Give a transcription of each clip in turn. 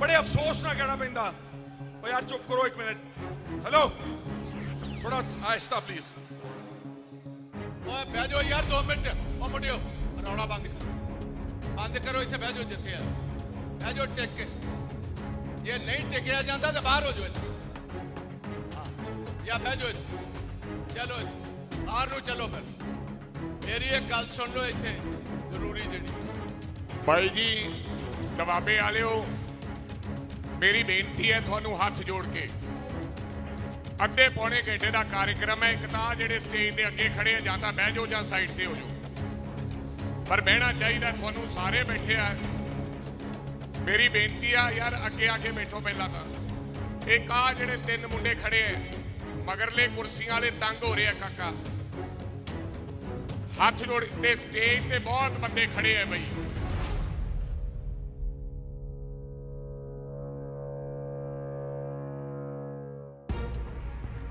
ਬੜੇ ਅਫਸੋਸ ਨਾਲ ਕਹਿਣਾ ਪੈਂਦਾ। ਓ ਯਾਰ ਚੁੱਪ ਕਰੋ ਇੱਕ ਮਿੰਟ। ਹੈਲੋ ਥੋੜਾ ਆਹਿਸਤਾ ਪਲੀਜ਼ ਓਏ ਬਹਿ ਜਾਓ ਯਾਰ 2 ਮਿੰਟ। ਓ ਮੁੰਡਿਓ ਰੌਲਾ ਬੰਦ ਕਰੋ। ਬੰਦ ਕਰੋ ਇੱਥੇ ਬਹਿ ਜਾਓ ਜਿੱਥੇ ਆ। ਬਹਿ ਜਾਓ ਟਿਕ ਕੇ। ਜੇ ਨਹੀਂ ਟਿਕਿਆ ਜਾਂਦਾ ਤਾਂ ਬਾਹਰ ਹੋ ਜਾਓ ਇੱਥੇ। ਜਾਂ ਬਹਿ ਜਾਓ ਇੱਥੇ। ਚਲੋ ਇੱਥੇ। ਬਾਹਰ ਨੂੰ ਚਲੋ ਫਿਰ। ਮੇਰੀ ਇੱਕ ਗੱਲ ਸੁਣ ਲਓ ਇੱਥੇ। ਜ਼ਰੂਰੀ ਜਿਹੜੀ। ਭਾਈ ਜੀ ਦਵਾਬੇ ਵਾਲਿਓ ਮੇਰੀ ਬੇਨਤੀ ਹੈ ਤੁਹਾਨੂੰ ਹੱਥ ਜੋੜ ਕੇ। ਅੱਧੇ ਪੌਣੇ ਘੰਟੇ ਦਾ ਕਾਰਜਕ੍ਰਮ ਹੈ, ਇੱਕ ਤਾਂ ਜਿਹੜੇ ਸਟੇਜ ਦੇ ਅੱਗੇ ਖੜੇ ਆ, ਜਾਂ ਤਾਂ ਬਹਿ ਜਾਓ ਜਾਂ ਸਾਈਡ ਤੇ ਹੋ ਜਾਓ। ਪਰ ਬਹਿਣਾ ਚਾਹੀਦਾ, ਤੁਹਾਨੂੰ ਸਾਰੇ ਬੈਠੇ ਆ। ਮੇਰੀ ਬੇਨਤੀ ਆ, ਯਾਰ ਅੱਗੇ ਆ ਕੇ ਬੈਠੋ ਪਹਿਲਾਂ ਤਾਂ। ਇੱਕ ਆ ਜਿਹੜੇ ਤਿੰਨ ਮੁੰਡੇ ਖੜੇ ਆ, ਮਗਰਲੇ ਕੁਰਸੀਆਂ ਵਾਲੇ ਤੰਗ ਹੋ ਰਹੇ ਆ ਕਾਕਾ। ਹੱਥ ਜੋੜ, ਤੇ ਸਟੇਜ ਤੇ ਬਹੁਤ ਬੰਦੇ ਖੜੇ ਆ ਬਈ।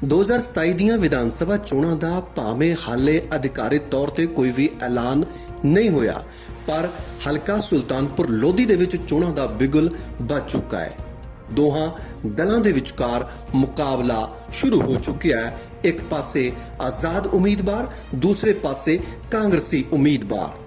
2027 ਦੀਆਂ ਵਿਧਾਨ ਸਭਾ ਚੋਣਾਂ ਦਾ ਭਾਵੇਂ ਹਾਲੇ ਅਧਿਕਾਰਿਤ ਤੌਰ ਤੇ ਕੋਈ ਵੀ ਐਲਾਨ ਨਹੀਂ ਹੋਇਆ, ਪਰ ਹਲਕਾ ਸੁਲਤਾਨਪੁਰ ਲੋਧੀ ਦੇ ਵਿੱਚ ਚੋਣਾਂ ਦਾ ਬਿਗਲ ਵੱਜ ਚੁੱਕਾ ਹੈ। ਦੋਹਾਂ ਦਲਾਂ ਦੇ ਵਿਚਕਾਰ ਮੁਕਾਬਲਾ ਸ਼ੁਰੂ ਹੋ ਚੁੱਕਿਆ ਹੈ। ਇੱਕ ਪਾਸੇ ਆਜ਼ਾਦ ਉਮੀਦਵਾਰ, ਦੂਸਰੇ ਪਾਸੇ ਕਾਂਗਰਸੀ ਉਮੀਦਵਾਰ।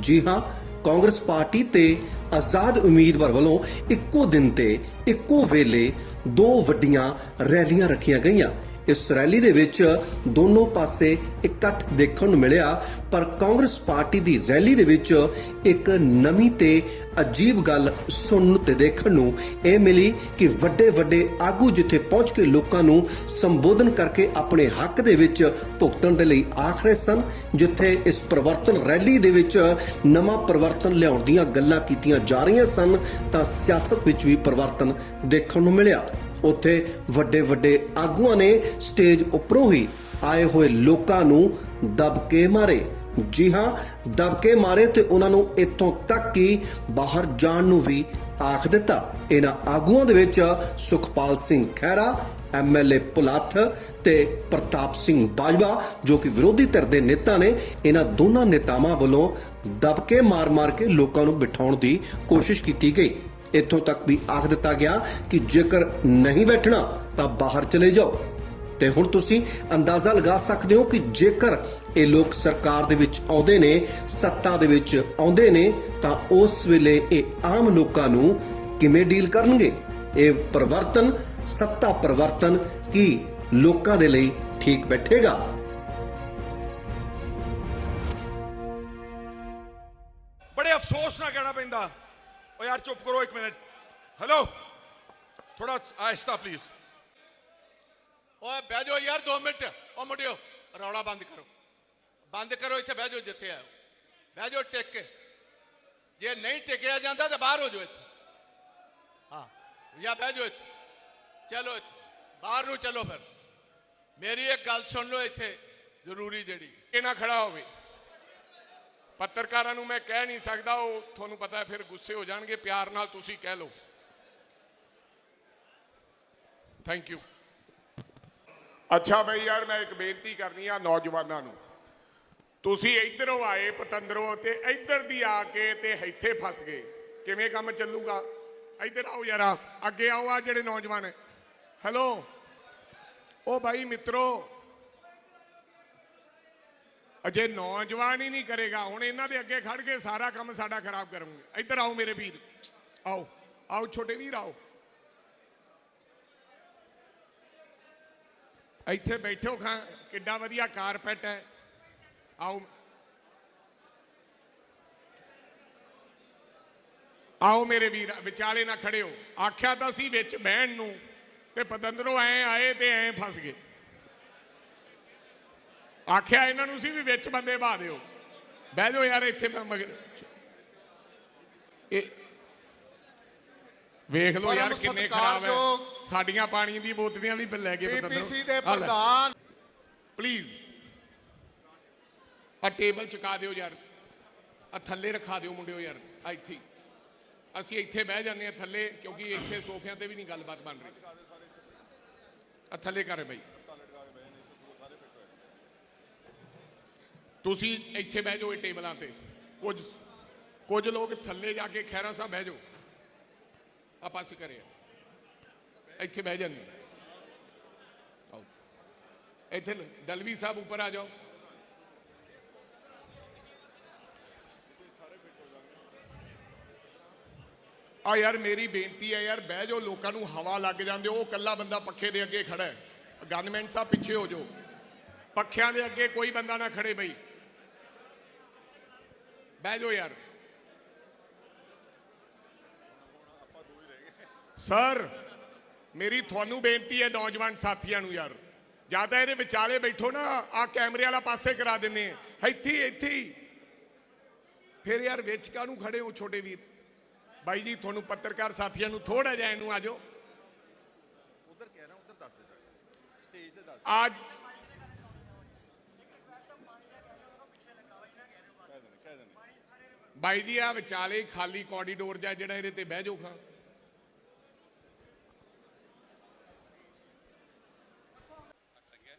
ਜੀ ਹਾਂ, ਕਾਂਗਰਸ ਪਾਰਟੀ ਤੇ ਆਜ਼ਾਦ ਉਮੀਦਵਾਰ ਵੱਲੋਂ ਇੱਕੋ ਦਿਨ ਤੇ ਇੱਕੋ ਵੇਲੇ ਦੋ ਵੱਡੀਆਂ ਰੈਲੀਆਂ ਰੱਖੀਆਂ ਗਈਆਂ। ਇਸ ਰੈਲੀ ਦੇ ਵਿੱਚ ਦੋਨੋਂ ਪਾਸੇ ਇਕੱਠ ਦੇਖਣ ਨੂੰ ਮਿਲਿਆ, ਪਰ ਕਾਂਗਰਸ ਪਾਰਟੀ ਦੀ ਰੈਲੀ ਦੇ ਵਿੱਚ ਇੱਕ ਨਵੀਂ ਤੇ ਅਜੀਬ ਗੱਲ ਸੁਣਨ ਤੇ ਦੇਖਣ ਨੂੰ ਇਹ ਮਿਲੀ ਕਿ ਵੱਡੇ ਵੱਡੇ ਆਗੂ ਜਿੱਥੇ ਪਹੁੰਚ ਕੇ ਲੋਕਾਂ ਨੂੰ ਸੰਬੋਧਨ ਕਰਕੇ ਆਪਣੇ ਹੱਕ ਦੇ ਵਿੱਚ ਭੁਗਤਣ ਦੇ ਲਈ ਆਖ ਰਹੇ ਸਨ, ਜਿੱਥੇ ਇਸ ਪਰਿਵਰਤਨ ਰੈਲੀ ਦੇ ਵਿੱਚ ਨਵਾਂ ਪਰਿਵਰਤਨ ਲਿਆਉਣ ਦੀਆਂ ਗੱਲਾਂ ਕੀਤੀਆਂ ਜਾ ਰਹੀਆਂ ਸਨ, ਤਾਂ ਸਿਆਸਤ ਵਿੱਚ ਵੀ ਪਰਿਵਰਤਨ ਦੇਖਣ ਨੂੰ ਮਿਲਿਆ। ਉੱਥੇ ਵੱਡੇ ਵੱਡੇ ਆਗੂਆਂ ਨੇ ਸਟੇਜ ਉੱਪਰੋਂ ਹੀ ਆਏ ਹੋਏ ਲੋਕਾਂ ਨੂੰ ਦਬ ਕੇ ਮਾਰੇ। ਜੀ ਹਾਂ, ਦਬ ਕੇ ਮਾਰੇ ਤੇ ਉਹਨਾਂ ਨੂੰ ਇੱਥੋਂ ਤੱਕ ਕਿ ਬਾਹਰ ਜਾਣ ਨੂੰ ਵੀ ਆਖ ਦਿੱਤਾ। ਇਹਨਾਂ ਆਗੂਆਂ ਦੇ ਵਿੱਚ ਸੁਖਪਾਲ ਸਿੰਘ ਖਹਿਰਾ ਐਮਐਲਏ ਪੁਲਾਥ ਤੇ ਪ੍ਰਤਾਪ ਸਿੰਘ ਬਾਜਵਾ, ਜੋ ਕਿ ਵਿਰੋਧੀ ਧਿਰ ਦੇ ਨੇਤਾ ਨੇ, ਇਹਨਾਂ ਦੋਨਾਂ ਨੇਤਾਵਾਂ ਵੱਲੋਂ ਦਬਕੇ ਮਾਰ-ਮਾਰ ਕੇ ਲੋਕਾਂ ਨੂੰ ਬਿਠਾਉਣ ਦੀ ਕੋਸ਼ਿਸ਼ ਕੀਤੀ ਗਈ। ਇੱਥੋਂ ਤੱਕ ਵੀ ਆਖ ਦਿੱਤਾ ਗਿਆ ਕਿ ਜੇਕਰ ਨਹੀਂ ਬੈਠਣਾ, ਤਾਂ ਬਾਹਰ ਚਲੇ ਜਾਓ। ਤੇ ਹੁਣ ਤੁਸੀਂ ਅੰਦਾਜ਼ਾ ਲਗਾ ਸਕਦੇ ਹੋ ਕਿ ਜੇਕਰ ਇਹ ਲੋਕ ਸਰਕਾਰ ਦੇ ਵਿੱਚ ਆਉਂਦੇ ਨੇ, ਸੱਤਾ ਦੇ ਵਿੱਚ ਆਉਂਦੇ ਨੇ, ਤਾਂ ਉਸ ਵੇਲੇ ਇਹ ਆਮ ਲੋਕਾਂ ਨੂੰ ਕਿਵੇਂ ਡੀਲ ਕਰਨਗੇ? ਇਹ ਪਰਿਵਰਤਨ, ਸੱਤਾ ਪਰਿਵਰਤਨ ਕੀ ਲੋਕਾਂ ਦੇ ਲਈ ਠੀਕ ਬੈਠੇਗਾ? ਬੜੇ ਅਫਸੋਸ ਨਾਲ ਕਹਿਣਾ ਪੈਂਦਾ। ਯਾਰ ਚੁੱਪ ਕਰੋ ਇੱਕ ਮਿੰਟ ਹੈਲੋ ਥੋੜਾ ਆਹਿਸਤਾ ਪਲੀਜ਼ ਓਏ ਬਹਿ ਜਾਓ ਯਾਰ 2 ਮਿੰਟ ਓ ਮੁੰਡਿਓ ਰੌਲਾ ਬੰਦ ਕਰੋ ਬੰਦ ਕਰੋ ਇੱਥੇ ਬਹਿ ਜਾਓ ਜਿੱਥੇ ਆ ਬਹਿ ਜਾਓ ਟਿਕ ਕੇ ਜੇ ਨਹੀਂ ਟਿਕਿਆ ਜਾਂਦਾ ਤਾਂ ਬਾਹਰ ਹੋ ਜਾਓ ਇੱਥੇ ਹਾਂ ਜਾਂ ਬਹਿ ਜਾਓ ਇੱਥੇ ਚਲੋ ਇੱਥੇ ਬਾਹਰ ਨੂੰ ਚਲੋ ਫਿਰ ਮੇਰੀ ਇੱਕ ਗੱਲ ਸੁਣ ਲਓ ਇੱਥੇ ਜ਼ਰੂਰੀ ਜਿਹੜੀ ਇਹ ਨਾ ਖੜਾ ਹੋਵੇ ਪੱਤਰਕਾਰਾਂ ਨੂੰ ਮੈਂ ਕਹਿ ਨਹੀਂ ਸਕਦਾ, ਉਹ ਤੁਹਾਨੂੰ ਪਤਾ ਹੈ, ਫਿਰ ਗੁੱਸੇ ਹੋ ਜਾਣਗੇ। ਪਿਆਰ ਨਾਲ ਤੁਸੀਂ ਕਹਿ ਲਓ। ਥੈਂਕ ਯੂ ਅੱਛਾ ਬਈ ਯਾਰ, ਮੈਂ ਇੱਕ ਬੇਨਤੀ ਕਰਨੀ ਆ ਨੌਜਵਾਨਾਂ ਨੂੰ। ਤੁਸੀਂ ਇੱਧਰੋਂ ਆਏ ਪਤੰਦਰੋਂ ਤੇ ਇੱਧਰ ਦੀ ਆ ਕੇ ਤੇ ਇੱਥੇ ਫਸ ਗਏ। ਕਿਵੇਂ ਕੰਮ ਚੱਲੂਗਾ? ਇੱਧਰ ਆਓ ਯਾਰਾ, ਅੱਗੇ ਆਓ ਆ ਜਿਹੜੇ ਨੌਜਵਾਨ। ਹੈਲੋ ਉਹ ਭਾਈ ਮਿੱਤਰੋ ਅਜੇ ਨੌਜਵਾਨ ਹੀ ਨਹੀਂ ਕਰੇਗਾ। ਹੁਣ ਇਹਨਾਂ ਦੇ ਅੱਗੇ ਖੜ ਕੇ ਸਾਰਾ ਕੰਮ ਸਾਡਾ ਖਰਾਬ ਕਰਨਗੇ ਇੱਧਰ ਆਓ ਮੇਰੇ ਵੀਰ। ਆਓ ਆਓ ਛੋਟੇ ਵੀਰ, ਆਓ। ਇੱਥੇ ਬੈਠੋ ਖਾਂ, ਕਿੱਡਾ ਵਧੀਆ ਕਾਰਪੈਟ ਹੈ। ਆਓ। ਆਓ ਮੇਰੇ ਵੀਰ, ਵਿਚਾਲੇ ਨਾ ਖੜੇ ਹੋ ਆਖਿਆ ਤਾਂ ਸੀ ਵਿੱਚ ਬਹਿਣ ਨੂੰ, ਤੇ ਪਤੰਦਰੋਂ ਐ ਆਏ ਤੇ ਐ ਫਸ ਗਏ। ਆਖਿਆ ਇਹਨਾਂ ਨੂੰ ਸੀ ਵੀ ਵਿੱਚ ਬੰਦੇ ਬਾ ਦਿਓ। ਬਹਿ ਜਾਓ ਯਾਰ ਇੱਥੇ ਮੈਂ ਮਗਰ। ਇਹ ਵੇਖ ਲਓ ਯਾਰ ਕਿੰਨੇ ਖਰਾਬ ਹੈ ਸਾਡੀਆਂ ਪਾਣੀ ਦੀ ਬੋਤਲਾਂ ਵੀ ਲੈ ਕੇ ਪੀਪੀਸੀ ਦੇ ਪ੍ਰਧਾਨ। ਪਲੀਜ਼ ਆ ਟੇਬਲ ਚੁਕਾ ਦਿਓ ਯਾਰ। ਆ ਥੱਲੇ ਰਖਾ ਦਿਓ ਮੁੰਡਿਓ ਯਾਰ ਇੱਥੇ। ਅਸੀਂ ਇੱਥੇ ਬਹਿ ਜਾਂਦੇ ਆ ਥੱਲੇ ਕਿਉਂਕਿ ਇੱਥੇ ਸੋਫਿਆਂ ਤੇ ਵੀ ਨਹੀਂ ਗੱਲਬਾਤ ਬਣ ਰਹੀ। ਆ ਥੱਲੇ ਕਰ ਬਈ। ਤੁਸੀਂ ਇੱਥੇ ਬਹਿ ਜਾਓ ਇਹ ਟੇਬਲਾਂ ਤੇ। ਕੁਝ ਕੁਝ ਲੋਕ ਥੱਲੇ ਜਾ ਕੇ ਖੈਰਾ ਸਾਹਿਬ ਬਹਿ ਜਾਓ। ਆ ਪਾਸੇ ਕਰੇ ਇੱਥੇ ਬਹਿ ਜਾਂਦੇ ਆਓ। ਇੱਥੇ ਦਲਵੀ ਸਾਹਿਬ ਉੱਪਰ ਆ ਜਾਓ। ਆ ਯਾਰ, ਮੇਰੀ ਬੇਨਤੀ ਹੈ ਯਾਰ, ਬਹਿ ਜਾਓ, ਲੋਕਾਂ ਨੂੰ ਹਵਾ ਲੱਗ ਜਾਂਦੇ ਉਹ ਕੱਲਾ ਬੰਦਾ ਪੱਖੇ ਦੇ ਅੱਗੇ ਖੜਾ ਹੈ। ਗਨਮੈਨ ਸਾਹਿਬ ਪਿੱਛੇ ਹੋ ਜਾਓ। ਪੱਖਿਆਂ ਦੇ ਅੱਗੇ ਕੋਈ ਬੰਦਾ ਨਾ ਖੜੇ ਬਈ। ਬਹਿ ਜਾਓ ਯਾਰ ਸਰ ਮੇਰੀ ਤੁਹਾਨੂੰ ਬੇਨਤੀ ਹੈ ਨੌਜਵਾਨ ਸਾਥੀਆਂ ਨੂੰ ਯਾਰ ਜ਼ਿਆਦਾ ਇਹਦੇ ਵਿਚਾਲੇ ਬੈਠੋ ਨਾ ਆ ਕੈਮਰੇ ਵਾਲਾ ਪਾਸੇ ਕਰਾ ਦਿੰਨੇ ਆ। ਇੱਥੇ ਇੱਥੇ। ਫਿਰ ਯਾਰ ਵਿੱਚ ਕਾਹਨੂੰ ਖੜੇ ਹੋ ਛੋਟੇ ਵੀਰ ਬਾਈ ਜੀ ਤੁਹਾਨੂੰ ਪੱਤਰਕਾਰ ਸਾਥੀਆਂ ਨੂੰ ਥੋੜਾ ਜਿਹਾ ਇਹਨੂੰ ਆ ਜਾਓ ਉਧਰ ਕਹਿ ਰਿਹਾ ਉਧਰ ਦੱਸ ਦੇ ਸਟੇਜ ਤੇ ਦੱਸ ਅੱਜ ਬਾਈ ਜੀ ਆ ਵਿਚਾਲੇ ਖਾਲੀ ਕੋਰੀਡੋਰ ਜਾ ਜਿਹੜਾ ਇਹਦੇ ਤੇ ਬਹਿ ਜਾਓ ਖਾਂ।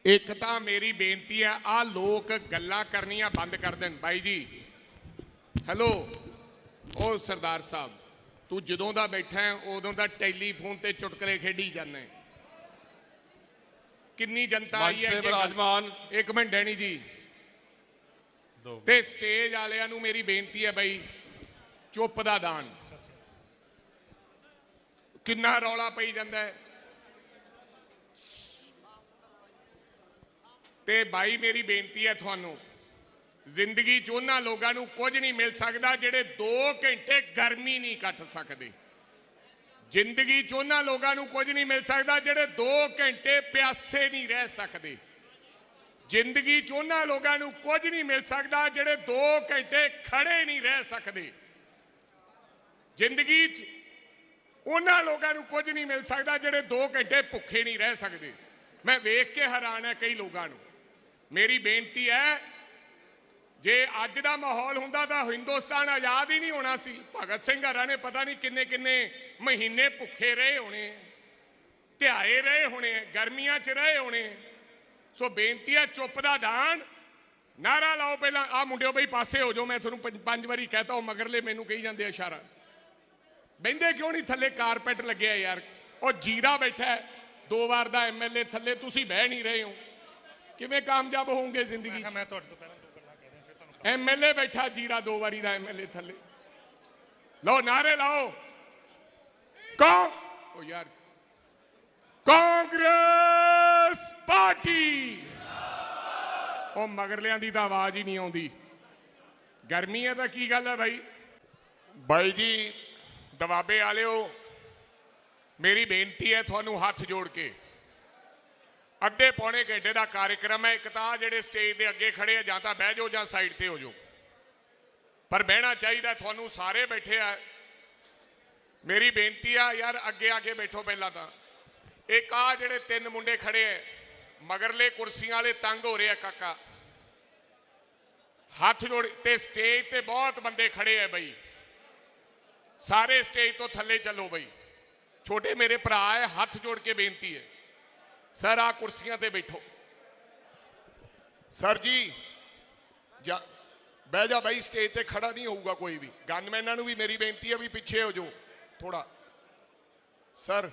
ਇੱਕ ਤਾਂ ਮੇਰੀ ਬੇਨਤੀ ਹੈ ਆ ਲੋਕ ਗੱਲਾਂ ਕਰਨੀਆਂ ਬੰਦ ਕਰ ਦੇਣ। ਬਾਈ ਜੀ ਹੈਲੋ ਉਹ ਸਰਦਾਰ ਸਾਹਿਬ ਤੂੰ ਜਦੋਂ ਦਾ ਬੈਠਾ ਹੈ ਉਦੋਂ ਦਾ ਟੈਲੀਫੋਨ ਤੇ ਚੁਟਕਲੇ ਖੇਡੀ ਜਾਂਦਾ ਕਿੰਨੀ ਜਨਤਾ ਆਈ ਹੈ ਇੱਕ ਮਿੰਟ ਡੈਣੀ ਜੀ। ਤੇ ਸਟੇਜ ਵਾਲਿਆਂ ਨੂੰ ਮੇਰੀ ਬੇਨਤੀ ਹੈ ਬਈ, ਚੁੱਪ ਦਾ ਦਾਨ। ਕਿੰਨਾ ਰੌਲਾ ਪਈ ਜਾਂਦਾ ਹੈ। ਤੇ ਬਾਈ, ਮੇਰੀ ਬੇਨਤੀ ਹੈ ਤੁਹਾਨੂੰ, ਜ਼ਿੰਦਗੀ 'ਚ ਉਹਨਾਂ ਲੋਕਾਂ ਨੂੰ ਕੁਝ ਨਹੀਂ ਮਿਲ ਸਕਦਾ ਜਿਹੜੇ 2 ਘੰਟੇ ਗਰਮੀ ਨਹੀਂ ਕੱਟ ਸਕਦੇ। ਜ਼ਿੰਦਗੀ 'ਚ ਉਹਨਾਂ ਲੋਕਾਂ ਨੂੰ ਕੁਝ ਨਹੀਂ ਮਿਲ ਸਕਦਾ ਜਿਹੜੇ 2 ਘੰਟੇ ਪਿਆਸੇ ਨਹੀਂ ਰਹਿ ਸਕਦੇ। ਜ਼ਿੰਦਗੀ 'ਚ ਉਹਨਾਂ ਲੋਕਾਂ ਨੂੰ ਕੁਝ ਨਹੀਂ ਮਿਲ ਸਕਦਾ ਜਿਹੜੇ 2 ਘੰਟੇ ਖੜੇ ਨਹੀਂ ਰਹਿ ਸਕਦੇ। ਜ਼ਿੰਦਗੀ 'ਚ ਉਹਨਾਂ ਲੋਕਾਂ ਨੂੰ ਕੁਝ ਨਹੀਂ ਮਿਲ ਸਕਦਾ ਜਿਹੜੇ 2 ਘੰਟੇ ਭੁੱਖੇ ਨਹੀਂ ਰਹਿ ਸਕਦੇ। ਮੈਂ ਵੇਖ ਕੇ ਹੈਰਾਨ ਹੈ ਕਈ ਲੋਕਾਂ ਨੂੰ। ਮੇਰੀ ਬੇਨਤੀ ਹੈ, ਜੇ ਅੱਜ ਦਾ ਮਾਹੌਲ ਹੁੰਦਾ ਤਾਂ ਹਿੰਦੁਸਤਾਨ ਆਜ਼ਾਦ ਹੀ ਨਹੀਂ ਹੋਣਾ ਸੀ। ਭਗਤ ਸਿੰਘ ਹਰਾ ਨੇ ਪਤਾ ਨਹੀਂ ਕਿੰਨੇ ਕਿੰਨੇ ਮਹੀਨੇ ਭੁੱਖੇ ਰਹੇ ਹੋਣੇ, ਧਿਆਏ ਰਹੇ ਹੋਣੇ, ਗਰਮੀਆਂ 'ਚ ਰਹੇ ਹੋਣੇ। ਸੋ ਬੇਨਤੀ ਹੈ ਚੁੱਪ ਦਾ ਦਾਨ। ਨਾਰਾ ਲਾਓ ਪਹਿਲਾਂ ਆ ਮੁੰਡਿਓ ਬਈ ਪਾਸੇ ਹੋ ਜਾਓ ਮੈਂ ਤੁਹਾਨੂੰ ਪੰਜ- ਵਾਰੀ ਕਹਤਾ ਉਹ ਮਗਰਲੇ ਮੈਨੂੰ ਕਹੀ ਜਾਂਦੇ ਆ ਇਸ਼ਾਰਾ। ਬੈੰਦੇ ਕਿਉਂ ਨਹੀਂ ਥੱਲੇ ਕਾਰਪੈਟ ਲੱਗਿਆ ਯਾਰ? ਉਹ ਜੀਰਾ ਬੈਠਾ ਦੋ ਵਾਰ ਦਾ ਐਮਐਲਏ ਥੱਲੇ ਤੁਸੀਂ ਬਹਿ ਨਹੀਂ ਰਹੇ ਹੋ। ਕਿਵੇਂ ਕਾਮਯਾਬ ਹੋਵੋਗੇ ਜ਼ਿੰਦਗੀ ਮੈਂ ਤੁਹਾਡੇ ਤੋਂ ਪਹਿਲਾਂ ਦੋ ਗੱਲਾਂ ਕਹਿ ਦਿਆਂ ਫਿਰ ਤੁਹਾਨੂੰ ਐਮਐਲਏ ਬੈਠਾ ਜੀਰਾ ਦੋ ਵਾਰੀ ਦਾ ਐਮਐਲਏ ਥੱਲੇ। ਲਓ ਨਾਰੇ ਲਾਓ। ਕੌਣ ਉਹ ਯਾਰ ਕਾਂਗਰਸ ਪਾਰਟੀ ਉਹ ਮਗਰਲਿਆਂ ਦੀ ਤਾਂ ਆਵਾਜ਼ ਹੀ ਨਹੀਂ ਆਉਂਦੀ। ਗਰਮੀ ਹੈ ਤਾਂ ਕੀ ਗੱਲ ਹੈ ਭਾਈ ਬਾਈ ਜੀ ਦਵਾਬੇ ਵਾਲਿਓ, ਮੇਰੀ ਬੇਨਤੀ ਹੈ ਤੁਹਾਨੂੰ ਹੱਥ ਜੋੜ ਕੇ। ਅੱਧੇ ਪੌਣੇ ਘੰਟੇ ਦਾ ਕਾਰਜਕ੍ਰਮ ਹੈ, ਇੱਕ ਤਾਂ ਆਹ ਜਿਹੜੇ ਸਟੇਜ ਦੇ ਅੱਗੇ ਖੜੇ ਆ, ਜਾਂ ਤਾਂ ਬਹਿ ਜਾਓ ਜਾਂ ਸਾਈਡ ਤੇ ਹੋ ਜਾਓ। ਪਰ ਬਹਿਣਾ ਚਾਹੀਦਾ, ਤੁਹਾਨੂੰ ਸਾਰੇ ਬੈਠੇ ਆ। ਮੇਰੀ ਬੇਨਤੀ ਆ, ਯਾਰ ਅੱਗੇ ਆ ਕੇ ਬੈਠੋ ਪਹਿਲਾਂ ਤਾਂ। ਇੱਕ ਆ ਜਿਹੜੇ ਤਿੰਨ ਮੁੰਡੇ ਖੜੇ ਆ ਮਗਰਲੇ ਕੁਰਸੀਆਂ ਵਾਲੇ ਤੰਗ ਹੋ ਰਹੇ ਆ ਕਾਕਾ। ਹੱਥ ਜੋੜ ਤੇ ਸਟੇਜ ਤੇ ਬਹੁਤ ਬੰਦੇ ਖੜੇ ਆ ਬਈ। ਸਾਰੇ ਸਟੇਜ ਤੋਂ ਥੱਲੇ ਚੱਲੋ ਬਈ। ਛੋਟੇ ਮੇਰੇ ਭਰਾ ਹੈ ਹੱਥ ਜੋੜ ਕੇ ਬੇਨਤੀ ਹੈ ਸਰ ਆ ਕੁਰਸੀਆਂ ਤੇ ਬੈਠੋ। ਸਰ ਜੀ, ਜਾ ਬਹਿ ਜਾ ਬਾਈ ਸਟੇਜ ਤੇ ਖੜਾ ਨਹੀਂ ਹੋਊਗਾ ਕੋਈ ਵੀ। ਗਨਮੈਨਾਂ ਨੂੰ ਵੀ ਮੇਰੀ ਬੇਨਤੀ ਹੈ ਵੀ ਪਿੱਛੇ ਹੋ ਜਾਓ ਥੋੜਾ ਸਰ